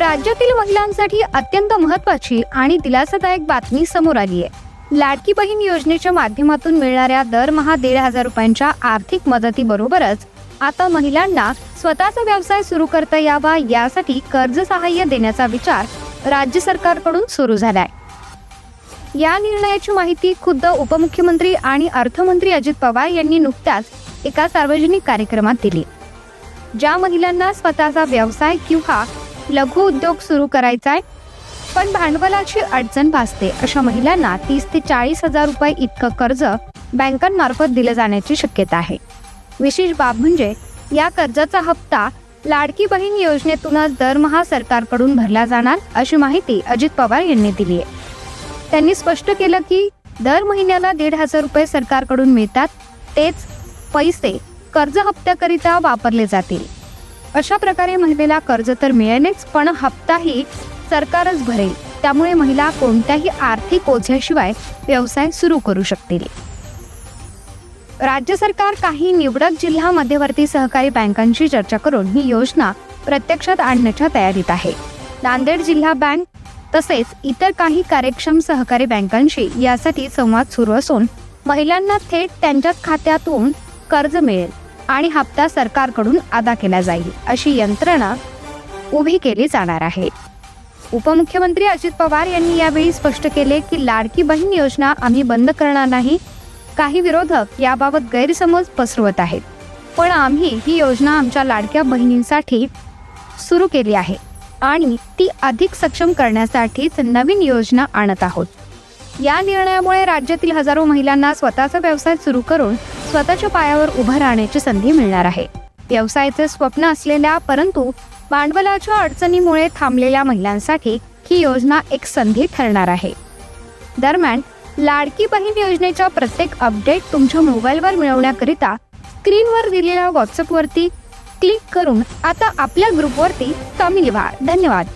राज्यातील महिलांसाठी अत्यंत महत्वाची आणि दिलासादायक बातमी समोर आली आहे. लाडकी बहीण योजनेच्या माध्यमातून मिळणाऱ्या दरमहा दीड हजार रुपयांच्या आर्थिक मदतीबरोबरच आता महिलांना स्वतःचा व्यवसाय सुरू करता यावा यासाठी कर्ज सहाय्य देण्याचा विचार राज्य सरकारकडून सुरू झालाय. या निर्णयाची माहिती खुद्द उपमुख्यमंत्री आणि अर्थमंत्री अजित पवार यांनी नुकत्याच एका सार्वजनिक कार्यक्रमात दिली. ज्या महिलांना स्वतःचा व्यवसाय किंवा लघु उद्योग सुरू करायचा आहे. पण भांडवलाची अडचण भासते. अशा महिलांना तीस ते चाळीस हजार रुपये इतकं कर्ज बँकांमार्फत दिलं जाण्याची शक्यता आहे. विशेष बाब म्हणजे या कर्जाचा हप्ता लाडकी बहीण योजनेतूनच दरमहा सरकारकडून भरला जाणार अशी माहिती अजित पवार यांनी दिली आहे. त्यांनी स्पष्ट केलं की दर महिन्याला दीड हजार रुपये सरकारकडून मिळतात तेच पैसे कर्ज हप्त्याकरिता वापरले जातील. अशा प्रकारे महिलेला कर्ज तर मिळेलच पण हप्ताही सरकारच भरेल. त्यामुळे महिला कोणत्याही आर्थिक ओझ्याशिवाय व्यवसाय सुरू करू शकतील. राज्य सरकार काही निवडक जिल्हा मध्यवर्ती सहकारी बँकांशी चर्चा करून ही योजना प्रत्यक्षात आणण्याच्या तयारीत आहे. नांदेड जिल्हा बँक तसेच इतर काही कार्यक्षम सहकारी बँकांशी यासाठी संवाद सुरू असून महिलांना थेट त्यांच्याच खात्यातून कर्ज मिळेल. आणि हप्ता सरकारकडून अदा केला जाईल अशी यंत्रणा उभी केली जाणार आहे. उपमुख्यमंत्री अजित पवार यांनी यावेळी स्पष्ट केले की लाडकी बहीण योजना आम्ही बंद करणार नाही. काही विरोधक याबाबत गैरसमज पसरवत आहेत. पण आम्ही ही योजना आमच्या लाडक्या बहिणींसाठी सुरू केली आहे आणि ती अधिक सक्षम करण्यासाठीच नवीन योजना आणत आहोत. या निर्णयामुळे राज्यातील हजारो महिलांना स्वतःचा व्यवसाय सुरू करून स्वतःच्या पायावर उभं राहण्याची संधी मिळणार आहे. व्यवसायाचे स्वप्न असलेल्या परंतु भांडवलाच्या अडचणीमुळे थांबलेल्या महिलांसाठी ही योजना एक संधी ठरणार आहे. दरम्यान लाडकी बहीण योजनेच्या प्रत्येक अपडेट तुमच्या मोबाईलवर मिळवण्याकरिता स्क्रीनवर दिलेल्या व्हॉट्सअपवरती क्लिक करून आता आपल्या ग्रुपवरती कमी व्हा धन्यवाद.